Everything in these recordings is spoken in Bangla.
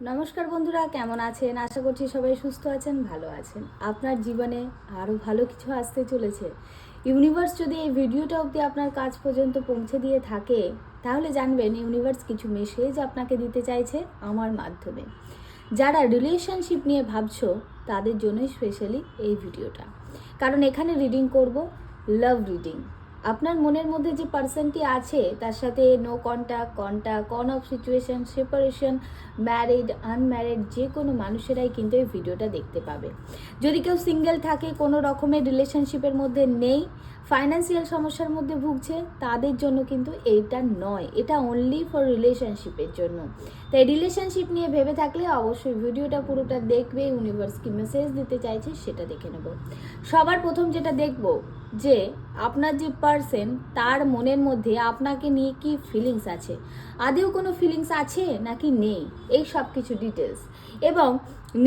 নমস্কার বন্ধুরা, কেমন আছেন? আশা করছি সবাই সুস্থ আছেন, ভালো আছেন। আপনার জীবনে আরও ভালো কিছু আসতে চলেছে। ইউনিভার্স যদি এই ভিডিওটা অবধি আপনার কাজ পর্যন্ত পৌঁছে দিয়ে থাকে, তাহলে জানবেন ইউনিভার্স কিছু মেসেজ আপনাকে দিতে চাইছে আমার মাধ্যমে। যারা রিলেশনশিপ নিয়ে ভাবছ, তাদের জন্যই স্পেশালি এই ভিডিওটা। কারণ এখানে রিডিং করব লাভ রিডিং আপনার মনের মধ্যে যে পার্সনটি আছে, তার সাথে no contact contact on off situation separation married unmarried যে কোনো মানুষেরাই কিন্তু এই ভিডিওটা দেখতে পাবে। যদি কেউ সিঙ্গেল থাকে, কোনো রকমের রিলেশনশিপের মধ্যে নেই ফাইন্যান্সিয়াল সমস্যার মধ্যে ভুগছে, তাদের জন্য কিন্তু এইটা নয়। এটা অনলি ফর রিলেশনশিপের জন্য। তাই রিলেশনশিপ নিয়ে ভেবে থাকলে অবশ্যই ভিডিওটা পুরোটা দেখবে ইউনিভার্স কি মেসেজ দিতে চাইছে সেটা দেখে নেব। সবার প্রথম যেটা দেখব যে আপনার যে পার্সন তার মনের মধ্যে আপনাকে নিয়ে কি ফিলিংস আছে? আদেও কোনো ফিলিংস আছে নাকি নেই? এই সব কিছু ডিটেলস এবং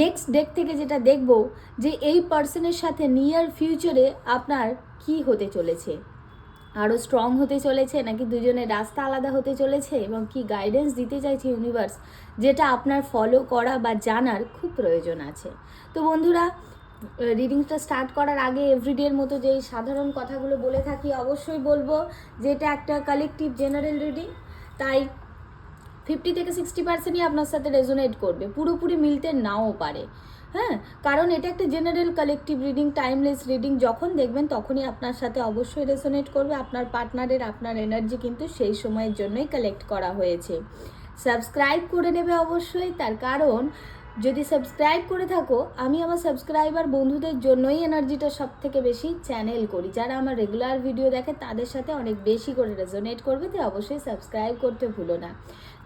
নেক্সট ডেক থেকে যেটা দেখব যে এই পার্সনের সাথে নিয়ার ফিউচারে আপনার কি হতে চলেছে? আরও স্ট্রং হতে চলেছে নাকি দুজনের রাস্তা আলাদা হতে চলেছে এবং কি গাইডেন্স দিতে চাইছে ইউনিভার্স যেটা আপনার ফলো করা বা জানার খুব প্রয়োজন আছে। তো বন্ধুরা রিডিংটা স্টার্ট করার আগে এভরিডের মতো যেই সাধারণ কথাগুলো বলে থাকি, অবশ্যই বলব যে এটা একটা কালেকটিভ জেনারেল রিডিং তাই ফিফটি থেকে সিক্সটি পার্সেন্টই আপনার সাথে রেজোনেট করবে, পুরোপুরি মিলতে নাও পারে। হ্যাঁ কারণ এটা একটা general collective reading timeless reading যখন দেখবেন তখনই আপনার সাথে অবশ্যই রেজোনেট করবে, আপনার পার্টনারের আপনার এনার্জি কিন্তু সেই সময়ের জন্যই কালেক্ট করা হয়েছে। সাবস্ক্রাইব করে নেবে অবশ্যই, তার কারণ যদি সাবস্ক্রাইব করে থাকো, আমি আমার সাবস্ক্রাইবার বন্ধুদের জন্যই এনার্জিটা সব থেকে বেশি চ্যানেল করি। যারা আমার রেগুলার ভিডিও দেখে, তাদের সাথে অনেক বেশি করে রেজোনেট করবে, তাই অবশ্যই সাবস্ক্রাইব করতে ভুলো না।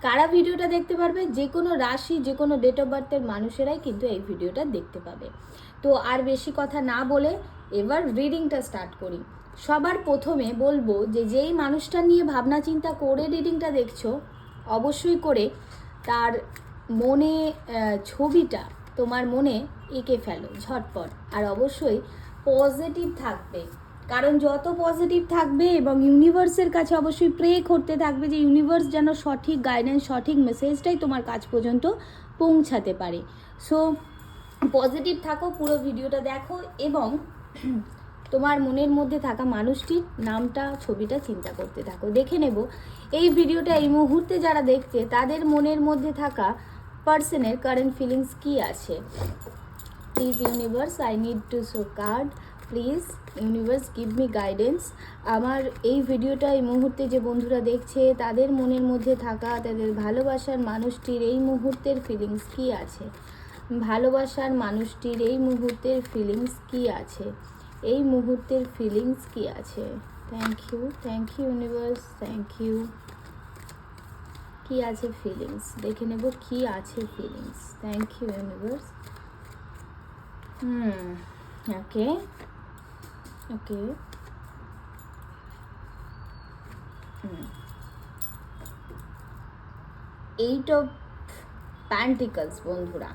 কারা ভিডিওটা দেখতে পারবে? যে কোনো রাশি যে কোনো ডেট অফ বার্থের মানুষেরাই কিন্তু এই ভিডিওটা দেখতে পাবে। তো আর বেশি কথা না বলে এবার রিডিংটা স্টার্ট করি। সবার প্রথমে বলব যে, যেই মানুষটা নিয়ে ভাবনা চিন্তা করে রিডিংটা দেখছ, অবশ্যই করে তার মনে ছবিটা তোমার মনে এঁকে ফেলো ঝটপট। আর অবশ্যই পজিটিভ থাকবে। কারণ যত পজিটিভ থাকবে এবং ইউনিভার্সের কাছে অবশ্যই প্রে করতে থাকবে যে ইউনিভার্স যেন সঠিক গাইডেন্স সঠিক মেসেজটাই তোমার কাছ পর্যন্ত পৌঁছাতে পারে। সো পজিটিভ থাকো, পুরো ভিডিওটা দেখো এবং তোমার মনের মধ্যে থাকা মানুষটির নামটা, ছবিটা চিন্তা করতে থাকো। দেখে নেব। এই ভিডিওটা এই মুহূর্তে যারা দেখছে, তাদের মনের মধ্যে থাকা পার্সনের কারেন্ট ফিলিংস কি আছে? Please universe I need to show card please universe give me guidance আমার এই ভিডিওটা এই মুহূর্তে যে বন্ধুরা দেখছে, তাদের মনের মধ্যে থাকা, তাদের ভালোবাসার মানুষটির এই মুহূর্তের ফিলিংস কি আছে? ভালোবাসার মানুষটির এই মুহূর্তের ফিলিংস কি আছে? এই মুহূর্তের ফিলিংস কি আছে? Thank you thank you universe thank you কি আছে ফিলিংস দেখে নেব কি আছে feelings thank you universe hmm okay okay eight of pentacles বন্ধুরা।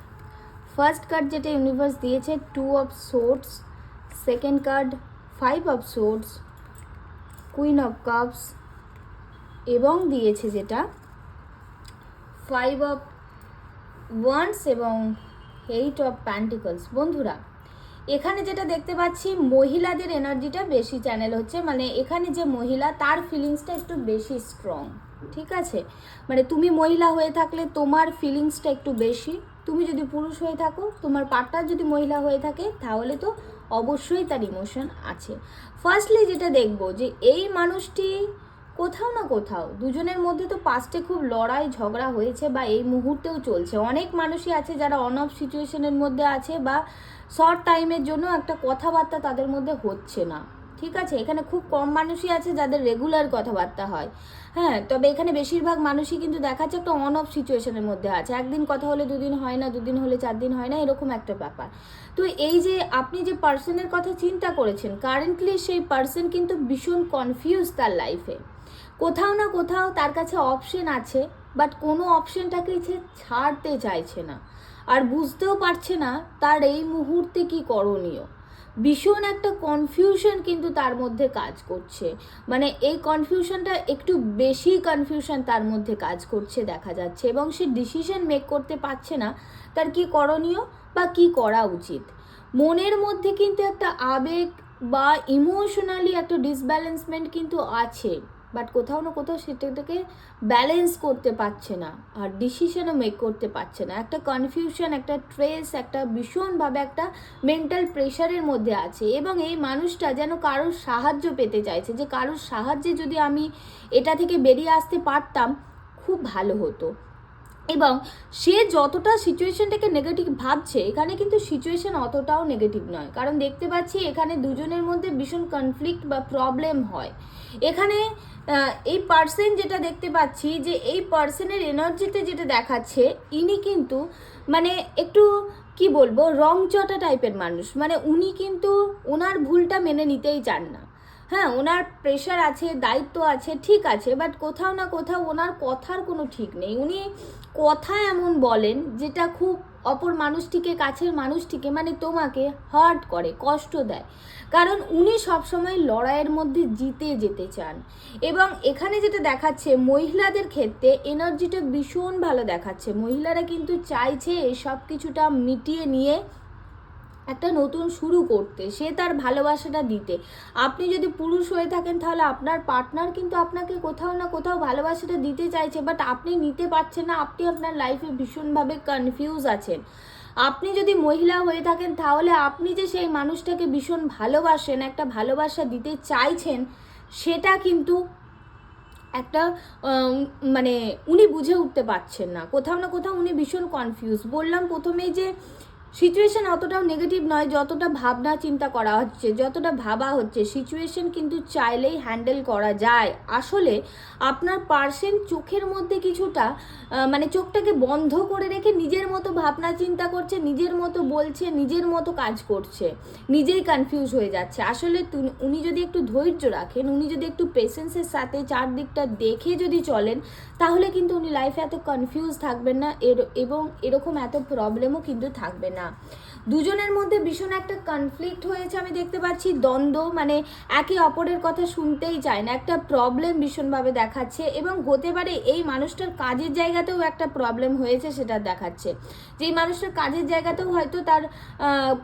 ফার্স্ট কার্ড যেটা ইউনিভার্স দিয়েছে two of swords second card five of swords queen of cups এবং দিয়েছে যেটা ফাইভ অফ ওয়ান্স এবং এইট অফ প্যান্টিকলস বন্ধুরা, এখানে যেটা দেখতে পাচ্ছি, মহিলাদের এনার্জিটা বেশি চ্যানেল হচ্ছে। মানে এখানে যে মহিলা, তার ফিলিংসটা একটু বেশি স্ট্রং ঠিক আছে? মানে তুমি মহিলা হয়ে থাকলে তোমার ফিলিংসটা একটু বেশি। তুমি যদি পুরুষ হয়ে থাকো, তোমার পার্টনার যদি মহিলা হয়ে থাকে, তাহলে তো অবশ্যই তার ইমোশন আছে। ফার্স্টলি যেটা দেখব যে এই মানুষটি কোথাও না কোথাও, দুজনের মধ্যে তো পাস্টে খুব লড়াই ঝগড়া হয়েছে বা এই মুহূর্তেও চলছে। অনেক মানুষই আছে যারা অন অফ সিচুয়েশনের মধ্যে আছে বা শর্ট টাইমের জন্য একটা কথাবার্তা তাদের মধ্যে হচ্ছে না। ঠিক আছে? এখানে খুব কম মানুষই আছে যাদের রেগুলার কথাবার্তা হয়। হ্যাঁ তবে এখানে বেশিরভাগ মানুষই কিন্তু দেখাচ্ছে একটা অন অফ সিচুয়েশনের মধ্যে আছে। একদিন কথা হলে দুদিন হয় না, দুদিন হলে চার দিন হয় না, এরকম একটা ব্যাপার। তো এই যে আপনি যে পার্সনের কথা চিন্তা করেছেন কারেন্টলি সেই পার্সন কিন্তু ভীষণ কনফিউজ তার লাইফে কোথাও না কোথাও তার কাছে অপশন আছে বাট কোনো অপশনটাকে সে ছাড়তে চাইছে না। আর বুঝতেও পারছে না তার এই মুহূর্তে কি করণীয়। ভীষণ একটা কনফিউশন কিন্তু তার মধ্যে কাজ করছে। মানে এই কনফিউশনটা একটু বেশি কনফিউশন তার মধ্যে কাজ করছে দেখা যাচ্ছে এবং সে ডিসিশন মেক করতে পারছে না, তার কি করণীয় বা কি করা উচিত? মনের মধ্যে কিন্তু একটা আবেগ বা ইমোশনালি একটা ডিসব্যালেন্সমেন্ট কিন্তু আছে। বাট কোথাও না কোথাও সেটাকে ব্যালেন্স করতে পারছে না আর ডিসিশনও মেক করতে পারছে না। একটা কনফিউশন একটা ট্রেস একটা ভীষণভাবে একটা মেন্টাল প্রেশারের মধ্যে আছে এবং এই মানুষটা যেন কারোর সাহায্য পেতে চাইছে, যে কারোর সাহায্যে যদি আমি এটা থেকে বেরিয়ে আসতে পারতাম, খুব ভালো হতো। এবং সে যতটা সিচুয়েশনটাকে নেগেটিভ ভাবছে, এখানে কিন্তু সিচুয়েশন অতটাও নেগেটিভ নয়। কারণ দেখতে পাচ্ছি এখানে দুজনের মধ্যে ভীষণ কনফ্লিক্ট বা প্রবলেম হয়। এখানে এই পার্সেন যেটা দেখতে পাচ্ছি যে এই পার্সনের এনার্জিতে যেটা দেখাচ্ছে, ইনি কিন্তু মানে একটু কি বলব রং চটা টাইপের মানুষ। মানে উনি কিন্তু ওনার ভুলটা মেনে নিতেই চান না। হ্যাঁ ওনার প্রেশার আছে, দায়িত্ব আছে, ঠিক আছে বাট কোথাও না কোথাও ওনার কথার কোনো ঠিক নেই। উনি কথা এমন বলেন যেটা খুব অপর মানুষটিকে, কাছের মানুষটিকে মানে তোমাকে হার্ট করে, কষ্ট দেয়। কারণ উনি সবসময় লড়াইয়ের মধ্যে জিতে যেতে চান। এবং এখানে যেটা দেখাচ্ছে, মহিলাদের ক্ষেত্রে এনার্জিটা ভীষণ ভালো দেখাচ্ছে। মহিলারা কিন্তু চাইছে সব কিছুটা মিটিয়ে নিয়ে একটা নতুন শুরু করতে, সে তার ভালোবাসাটা দিতে। আপনি যদি পুরুষ হয়ে থাকেন, তাহলে আপনার পার্টনার কিন্তু আপনাকে কোথাও না কোথাও ভালোবাসাটা দিতে চাইছে বাট আপনি নিতে পারছেন না, আপনি আপনার লাইফে ভীষণভাবে কনফিউজ আছেন। আপনি যদি মহিলা হয়ে থাকেন, তাহলে আপনি যে সেই মানুষটাকে ভীষণ ভালোবাসেন, একটা ভালোবাসা দিতে চাইছেন, সেটা কিন্তু একটা মানে উনি বুঝে উঠতে পারছেন না। কোথাও না কোথাও উনি ভীষণ কনফিউজ বললাম প্রথমেই যে সিচুয়েশন অতটাও নেগেটিভ নয়, যতটা ভাবনা চিন্তা করা হচ্ছে, যতটা ভাবা হচ্ছে সিচুয়েশন কিন্তু চাইলেই হ্যান্ডেল করা যায়। আসলে আপনার পার্সেন্ট চোখের মধ্যে কিছুটা মানে চোখটাকে বন্ধ করে রেখে নিজের মতো ভাবনা চিন্তা করছে, নিজের মতো বলছে, নিজের মতো কাজ করছে, নিজেই কনফিউজ হয়ে যাচ্ছে। আসলে উনি যদি একটু ধৈর্য রাখেন, উনি যদি একটু পেশেন্সের সাথে চারদিকটা দেখে যদি চলেন, তাহলে কিন্তু উনি লাইফে এত কনফিউজ থাকবেন না, এর, এবং এরকম এত প্রবলেমও কিন্তু থাকবে না। 네. দুজনের মধ্যে ভীষণ একটা কনফ্লিক্ট হয়েছে, আমি দেখতে পাচ্ছি। দ্বন্দ্ব মানে একে অপরের কথা শুনতেই চায় না। একটা প্রবলেম ভীষণভাবে দেখাচ্ছে এবং হতে পারে এই মানুষটার কাজের জায়গাতেও একটা প্রবলেম হয়েছে, সেটা দেখাচ্ছে। যে মানুষটার কাজের জায়গাতেও হয়তো তার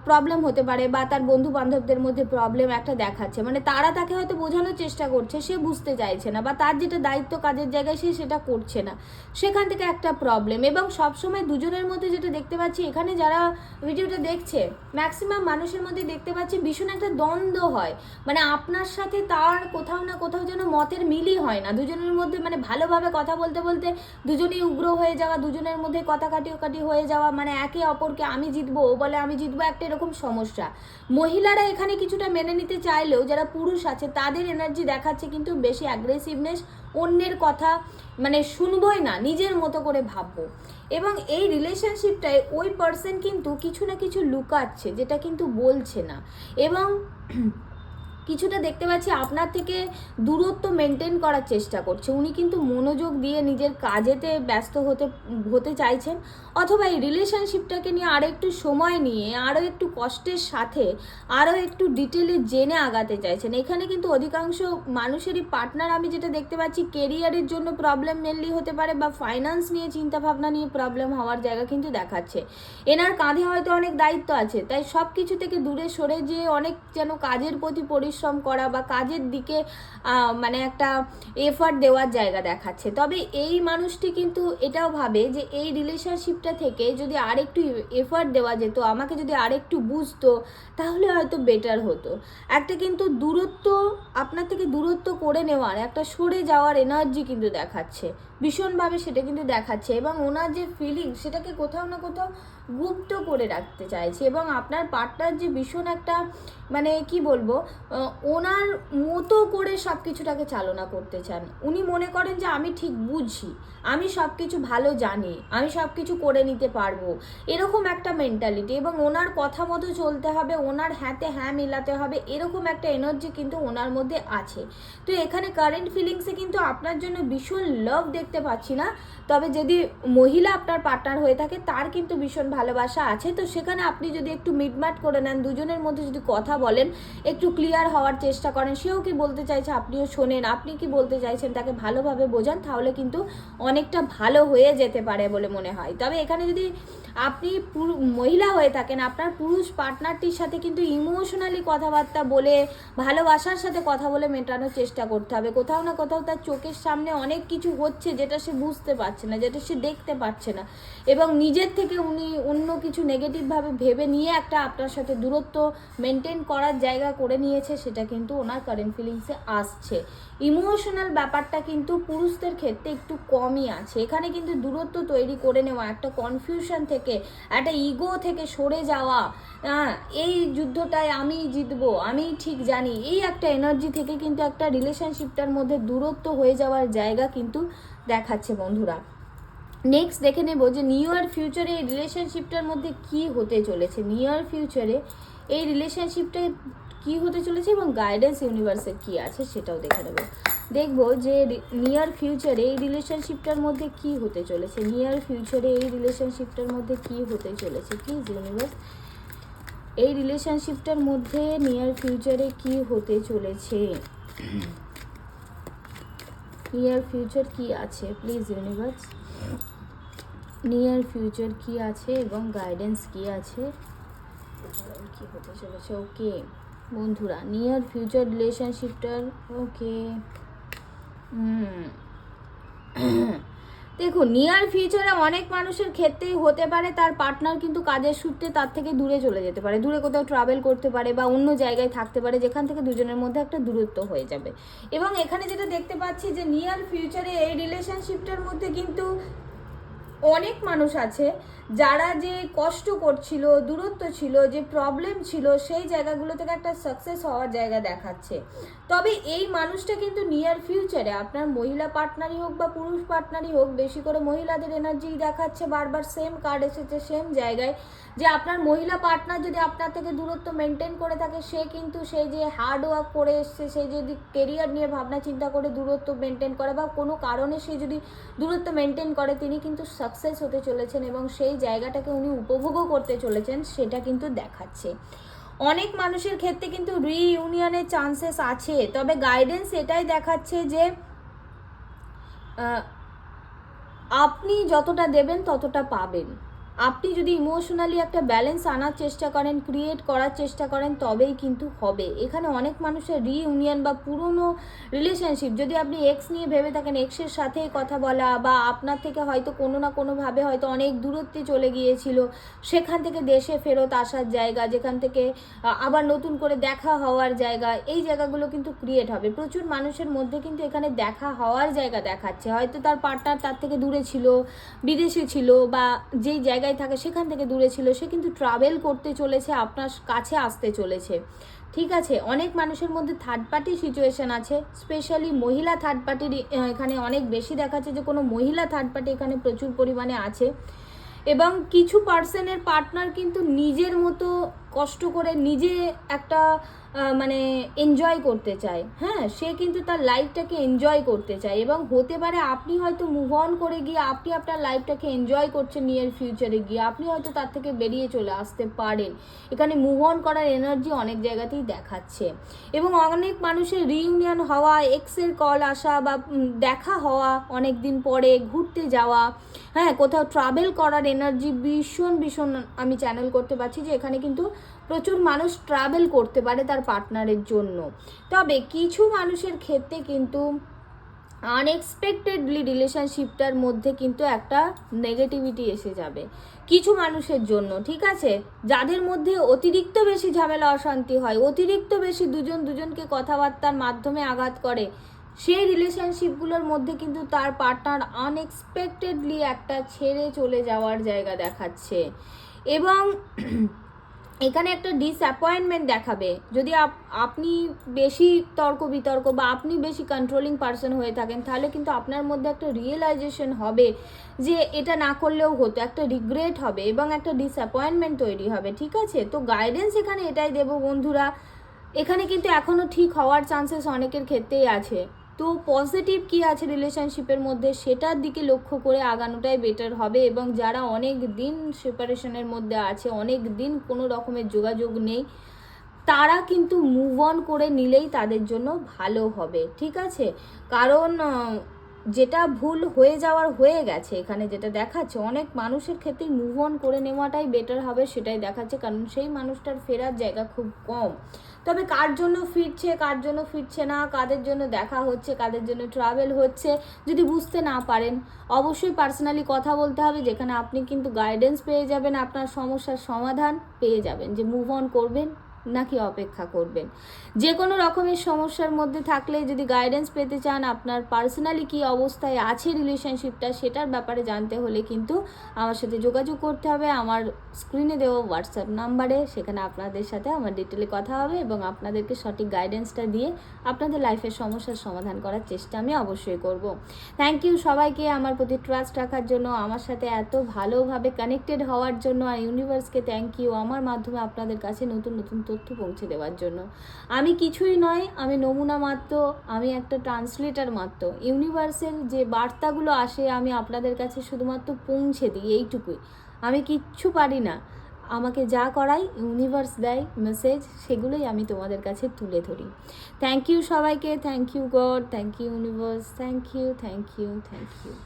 প্রবলেম হতে পারে বা তার বন্ধু বান্ধবদের মধ্যে প্রবলেম একটা দেখাচ্ছে। মানে তারা তাকে হয়তো বোঝানোর চেষ্টা করছে, সে বুঝতে চাইছে না বা তার যেটা দায়িত্ব কাজের জায়গায় সে সেটা করছে না। সেখান থেকে একটা প্রবলেম এবং সবসময় দুজনের মধ্যে যেটা দেখতে পাচ্ছি, এখানে যারা ভিডিওটা দেখছে ম্যাক্সিমাম মানুষের মধ্যে দেখতে পাচ্ছি ভীষণ একটা দ্বন্দ্ব হয়। মানে আপনার সাথে তার কোথাও না কোথাও যেন মতের মিলই হয় না। দুজনের মধ্যে মানে ভালোভাবে কথা বলতে বলতে দুজনেই উগ্র হয়ে যাওয়া, দুজনের মধ্যে কথা কাটিও হয়ে যাওয়া মানে একে অপরকে আমি জিতবো, ও বলে আমি জিতবো একটা এরকম সমস্যা। মহিলারা এখানে কিছুটা মেনে নিতে চাইলেও, যারা পুরুষ আছে, তাদের এনার্জি দেখাচ্ছে কিন্তু বেশি অ্যাগ্রেসিভনেস অন্যের কথা মানে শুনবই না, নিজের মতো করে ভাববো। এবং এই রিলেশনশিপটায় ওই পার্সন কিন্তু কিছু না কিছু লুকাচ্ছে, যেটা কিন্তু বলছে না। এবং কিছুটা দেখতে পাচ্ছি আপনার থেকে দূরত্ব মেনটেন করার চেষ্টা করছে। উনি কিন্তু মনোযোগ দিয়ে নিজের কাজেতে ব্যস্ত হতে হতে চাইছেন। অথবা এই রিলেশনশিপটাকে নিয়ে আরও একটু সময় নিয়ে আরও একটু কষ্টের সাথে আরও একটু ডিটেলে জেনে আগাতে চাইছেন। এখানে কিন্তু অধিকাংশ মানুষেরই পার্টনার আমি যেটা দেখতে পাচ্ছি কেরিয়ারের জন্য প্রবলেম মেনলি হতে পারে বা ফাইন্যান্স নিয়ে চিন্তা ভাবনা নিয়ে প্রবলেম হওয়ার জায়গা কিন্তু দেখাচ্ছে। এনার কাঁধে হয়তো অনেক দায়িত্ব আছে, তাই সব কিছু থেকে দূরে সরে যে অনেক যেন কাজের প্রতি পরিশ্রম করা বা কাজের দিকে মানে একটা এফার্ট দেওয়ার জায়গা দেখাচ্ছে। তবে এই মানুষটি কিন্তু এটাও ভাবে যে এই রিলেশনশিপটা থেকে যদি আরেকটু এফার্ট দেওয়া যেত, আমাকে যদি আরেকটু বুঝতো, তাহলে হয়তো বেটার হতো। একটা কিন্তু দূরত্ব, আপনার থেকে দূরত্ব করে নেওয়ার, একটা সরে যাওয়ার এনার্জি কিন্তু দেখাচ্ছে। ভীষণভাবে সেটা কিন্তু দেখাচ্ছে এবং ওনার যে ফিলিং সেটাকে কোথাও না কোথাও গুপ্ত করে রাখতে চাইছে এবং আপনার পার্টনার যে ভীষণ একটা মানে কি বলব ওনার মতো করে সব কিছুটাকে চালনা করতে চান। উনি মনে করেন যে আমি ঠিক বুঝি, আমি সব কিছু ভালো জানি, আমি সব কিছু করে নিতে পারব। এরকম একটা মেন্টালিটি এবং ওনার কথা মতো চলতে হবে, ওনার হ্যাঁতে হ্যাঁ মিলাতে হবে, এরকম একটা এনার্জি কিন্তু ওনার মধ্যে আছে। তো এখানে কারেন্ট ফিলিংসে কিন্তু আপনার জন্য ভীষণ লাভ দেখতে পাচ্ছি না, তবে যদি মহিলা আপনার পার্টনার হয়ে থাকে, তার কিন্তু ভীষণ ভালোবাসা আছে, তো সেখানে আপনি যদি একটু মিটমাট করে নেন, দুজনের মধ্যে যদি কথা বলেন, একটু ক্লিয়ার হওয়ার চেষ্টা করেন, সেও কি বলতে চাইছে আপনিও শোনেন, আপনি কি বলতে চাইছেন তাকে ভালোভাবে বোঝান, তাহলে কিন্তু অনেকটা ভালো হয়ে যেতে পারে বলে মনে হয়। তবে এখানে যদি আপনি মহিলা হয়ে থাকেন, আপনার পুরুষ পার্টনারটির সাথে কিন্তু ইমোশনালি কথাবার্তা বলে, ভালোবাসার সাথে কথা বলে মেটানোর চেষ্টা করতে হবে। কোথাও না কোথাও তার চোখের সামনে অনেক কিছু হচ্ছে যেটা সে বুঝতে পারছে না, যেটা সে দেখতে পাচ্ছে না। এবং নিজের থেকে উনি অন্য কিছু নেগেটিভভাবে ভেবে নিয়ে একটা আপনার সাথে দূরত্ব মেনটেন করার জায়গা করে নিয়েছে সেটা কিন্তু ওনার কারেন্ট ফিলিংসে আসছে। ইমোশনাল ব্যাপারটা কিন্তু পুরুষদের ক্ষেত্রে একটু কমই আছে। এখানে কিন্তু দূরত্ব তৈরি করে নেওয়া একটা কনফিউশন থেকে একটা ইগো থেকে সরে যাওয়া হ্যাঁ, এই যুদ্ধটায় আমি জিতবো আমি ঠিক জানি এই একটা এনার্জি থেকে কিন্তু একটা রিলেশনশিপটার মধ্যে দূরত্ব হয়ে যাওয়ার জায়গা কিন্তু দেখাচ্ছে বন্ধুরা। নেক্সট দেখে নেব যে নিউ ইয়ার ফিউচারে এই রিলেশনশিপটার মধ্যে কি হতে চলেছে। নিউ ইয়ার ফিউচারে এই রিলেশনশিপটা কি হতে চলেছে এবং গাইডেন্স ইউনিভার্সে কি আছে সেটাও দেখে নেব। দেখব যে নিয়ার ফিউচারে এই রিলেশনশিপটার মধ্যে কি হতে চলেছে। নিয়ার ফিউচারে এই রিলেশনশিপটার মধ্যে কি হতে চলেছে? প্লিজ ইউনিভার্স এই রিলেশনশিপটার মধ্যে নিয়ার ফিউচারে কি হতে চলেছে? নিয়ার ফিউচার কি আছে? প্লিজ ইউনিভার্স নিয়ার ফিউচার কি আছে এবং গাইডেন্স কি আছে? কি হতে চলেছে? ওকে বন্ধুরা নিয়ার ফিউচার রিলেশনশিপটার ওকে দেখুন নিয়ার ফিউচারে অনেক মানুষের ক্ষেত্রেই হতে পারে, তার পার্টনার কিন্তু কাজের সূত্রে তার থেকে দূরে চলে যেতে পারে। দূরে কোথাও ট্রাভেল করতে পারে বা অন্য জায়গায় থাকতে পারে, যেখান থেকে দুজনের মধ্যে একটা দূরত্ব হয়ে যাবে। এবং এখানে যেটা দেখতে পাচ্ছি যে নিয়ার ফিউচারে এই রিলেশনশিপটার মধ্যে কিন্তু অনেক মানুষ আছে যারা যে কষ্ট করছিল, দূরত্ব ছিল, যে প্রবলেম ছিল, সেই জায়গাগুলো থেকে একটা সাকসেস হওয়ার জায়গা দেখাচ্ছে। তবে এই মানুষটা কিন্তু নিয়ার ফিউচারে আপনার মহিলা পার্টনারই হোক বা পুরুষ পার্টনারই হোক, বেশি করে মহিলাদের এনার্জি দেখাচ্ছে, বারবার সেম কার্ড এসেছে সেম জায়গায়। যে আপনার মহিলা পার্টনার যদি আপনার থেকে দূরত্ব মেনটেন করে থাকে, সে কিন্তু সেই যে হার্ড ওয়ার্ক করে এসছে, সে যদি কেরিয়ার নিয়ে ভাবনা চিন্তা করে দূরত্ব মেনটেন করে বা কোনো কারণে সে যদি দূরত্ব মেনটেন করে, তিনি কিন্তু সাকসেস হতে চলেছেন এবং সেই জায়গাটাকে উনি উপভোগও করতে চলেছেন, সেটা কিন্তু দেখাচ্ছে। অনেক মানুষের ক্ষেত্রে কিন্তু রিইউনিয়নের চান্সেস আছে, তবে গাইডেন্স এটাই দেখাচ্ছে যে আপনি যতটা দেবেন ততটা পাবেন। আপনি যদি ইমোশনালি একটা ব্যালেন্স আনার চেষ্টা করেন ক্রিয়েট করার চেষ্টা করেন, তবেই কিন্তু হবে। এখানে অনেক মানুষের রিইউনিয়ন বা পুরনো রিলেশনশিপ যদি আপনি এক্স নিয়ে ভেবে থাকেন এক্সের সাথে কথা বলা বা আপনার থেকে হয়তো কোনো না কোনোভাবে হয়তো অনেক দূরত্বে চলে গিয়েছিল, সেখান থেকে দেশে ফেরত আসার জায়গা, যেখান থেকে আবার নতুন করে দেখা হওয়ার জায়গা, এই জায়গাগুলো কিন্তু ক্রিয়েট হবে। প্রচুর মানুষের মধ্যে কিন্তু এখানে দেখা হওয়ার জায়গা দেখাচ্ছে। হয়তো তার পার্টনার তার থেকে দূরে ছিল, বিদেশে ছিল বা যেই জায়গায় থাকে, সেখান থেকে দূরে ছিল। সে কিন্তু ট্রাভেল করতে চলেছে, আপনার কাছে আসতে চলেছে। ঠিক আছে, অনেক মানুষের মধ্যে থার্ড পার্টি সিচুয়েশন আছে স্পেশালি মহিলা থার্ড পার্টির এখানে অনেক বেশি দেখাচ্ছে যে কোনো মহিলা থার্ড পার্টি এখানে প্রচুর পরিমাণে আছে। এবং কিছু পার্সনের পার্টনার কিন্তু নিজের মতো কষ্ট করে নিজে একটা মানে এনজয় করতে চায়। হ্যাঁ সে কিন্তু তার লাইফটাকে এনজয় করতে চায় এবং হতে পারে আপনি হয়তো মুভ অন করে গিয়ে আপনি আপনার লাইফটাকে এনজয় করছেন নিয়ার ফিউচারে গিয়ে, আপনি হয়তো তার থেকে বেরিয়ে চলে আসতে পারেন। এখানে মুভ অন করার এনার্জি অনেক জায়গাতেই দেখাচ্ছে। এবং অনেক মানুষের রিইউনিয়ন হওয়া এক্সের কল আসা বা দেখা হওয়া অনেক দিন পরে ঘুরতে যাওয়া হ্যাঁ কোথাও ট্রাভেল করার এনার্জি ভীষণ ভীষণ আমি চ্যানেল করতে পারছি যে এখানে কিন্তু প্রচুর মানুষ ট্রাভেল করতে পারে তার পার্টনারের জন্য। তবে কিছু মানুষের ক্ষেত্রে কিন্তু আনএক্সপেক্টেডলি রিলেশনশিপটার মধ্যে কিন্তু একটা নেগেটিভিটি এসে যাবে কিছু মানুষের জন্য, ঠিক আছে? যাদের মধ্যে অতিরিক্ত বেশি ঝামেলা, অশান্তি হয়, অতিরিক্ত বেশি দুজন দুজনকে কথাবার্তার মাধ্যমে আঘাত করে, সেই রিলেশনশিপগুলোর মধ্যে কিন্তু তার পার্টনার আনএক্সপেক্টেডলি একটা ছেড়ে চলে যাওয়ার জায়গা দেখাচ্ছে। এবং এখানে একটা ডিসঅ্যাপয়েন্টমেন্ট দেখাবে। যদি আপ- আপনি বেশি তর্ক বিতর্ক বা আপনি বেশি কন্ট্রোলিং পার্সন হয়ে থাকেন, তাহলে কিন্তু আপনার মধ্যে একটা রিয়েলাইজেশন হবে যে এটা না করলেও হতো, একটা রিগ্রেট হবে এবং একটা ডিসঅ্যাপয়েন্টমেন্ট তৈরি হবে, ঠিক আছে? তো গাইডেন্স এখানে এটাই দেবো বন্ধুরা। এখানে কিন্তু এখনও ঠিক হওয়ার চান্সেস অনেকের ক্ষেত্রেই আছে। তো পজিটিভ কি আছে রিলেশনশিপের মধ্যে? সেটার দিকে লক্ষ্য করে আগানোটাই বেটার হবে এবং যারা অনেক দিন সেপারেশনের মধ্যে আছে, অনেক দিন কোনো রকমের যোগাযোগ নেই, তারা কিন্তু মুভ অন করে নিলেই তাদের জন্য ভালো হবে, ঠিক আছে? কারণ যেটা ভুল হয়ে যাওয়ার হয়ে গেছে, এখানে যেটা দেখাচ্ছে, অনেক মানুষের ক্ষেত্রে মুভ অন করে নেওয়াটাই বেটার হবে, সেটাই দেখাচ্ছে, কারণ সেই মানুষটার ফেরার জায়গা খুব কম। তবে কার জন্য ফিরছে, কার জন্য ফিরছে না, কাদের জন্য দেখা হচ্ছে, কাদের জন্য ট্রাভেল হচ্ছে, যদি বুঝতে না পারেন, অবশ্যই পার্সোনালি কথা বলতে হবে, যেখানে আপনি কিন্তু গাইডেন্স পেয়ে যাবেন, আপনার সমস্যার সমাধান পেয়ে যাবেন, যে মুভ অন করবেন নাকি অপেক্ষা করবেন? যে কোনো রকমের সমস্যার মধ্যে থাকলে যদি গাইডেন্স পেতে চান, আপনার পার্সোনালি কি অবস্থায় আছে রিলেশনশিপটা সেটার ব্যাপারে জানতে হলে কিন্তু আমার সাথে যোগাযোগ করতে হবে। আমার স্ক্রিনে দেওয়া হোয়াটসঅ্যাপ নাম্বারে সেখানে আপনাদের সাথে আমার ডিটেলে কথা হবে এবং আপনাদেরকে সঠিক গাইডেন্সটা দিয়ে আপনাদের লাইফের সমস্যার সমাধান করার চেষ্টা আমি অবশ্যই করব। থ্যাংক ইউ সবাইকে আমার প্রতি ট্রাস্ট রাখার জন্য, আমার সাথে এত ভালোভাবে কানেক্টেড হওয়ার জন্য, আর ইউনিভার্সকে থ্যাংক ইউ আমার মাধ্যমে আপনাদের কাছে নতুন নতুন তথ্য পৌঁছে দেওয়ার জন্য। আমি কিছুই নয়, আমি নমুনা মাত্র, আমি একটা ট্রান্সলেটার মাত্র। ইউনিভার্সের যে বার্তাগুলো আসে, আমি আপনাদের কাছে শুধুমাত্র পৌঁছে দিই এইটুকুই। আমি কিচ্ছু পারি না। আমাকে যা করাই ইউনিভার্স দেয় মেসেজ সেগুলোই আমি তোমাদের কাছে তুলে ধরি। থ্যাংক ইউ সবাইকে thank you God thank you universe thank you thank you thank you